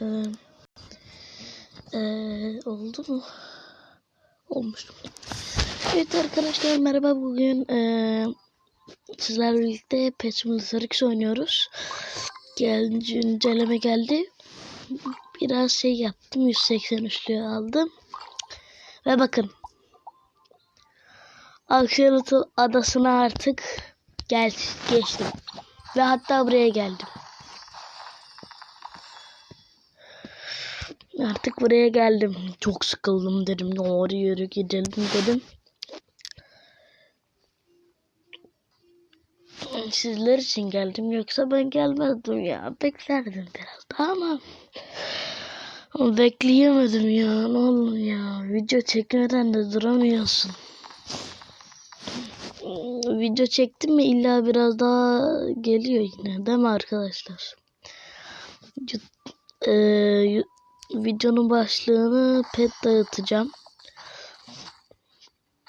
Ee, ee, oldu mu? Olmuş. Evet arkadaşlar merhaba. Bugün ee, sizlerle birlikte Pet Simulator X oynuyoruz. Gel, güncelleme geldi. Biraz şey yaptım. 183'lüğü aldım. Ve bakın. Akşarıtı adasına artık gel geçtim. Ve hatta buraya geldim. Artık buraya geldim. Çok sıkıldım dedim. Olur yürü gidelim dedim. Sizler için geldim. Yoksa ben gelmezdim ya. Beklerdim biraz daha ama bekleyemedim ya. Ne olur ya. Video çekmeden de duramıyorsun. Video çektim mi illa biraz daha geliyor yine. Değil mi arkadaşlar? Ee, videonun başlığını pet dağıtacağım.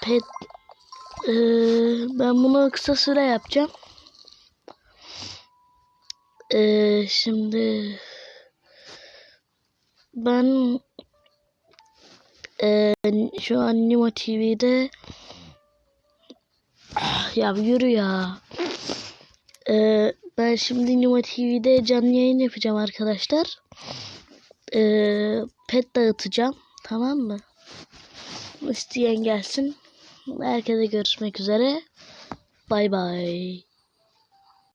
Pet ee, ben bunu kısa süre yapacağım. Ee, şimdi ben ee, şu an Nimo TV'de Ah, ya yürü ya. Ee, ben şimdi Nimo TV'de canlı yayın yapacağım arkadaşlar. Ee, pet dağıtacağım. Tamam mı? İsteyen gelsin. Herkese görüşmek üzere. Bay bay.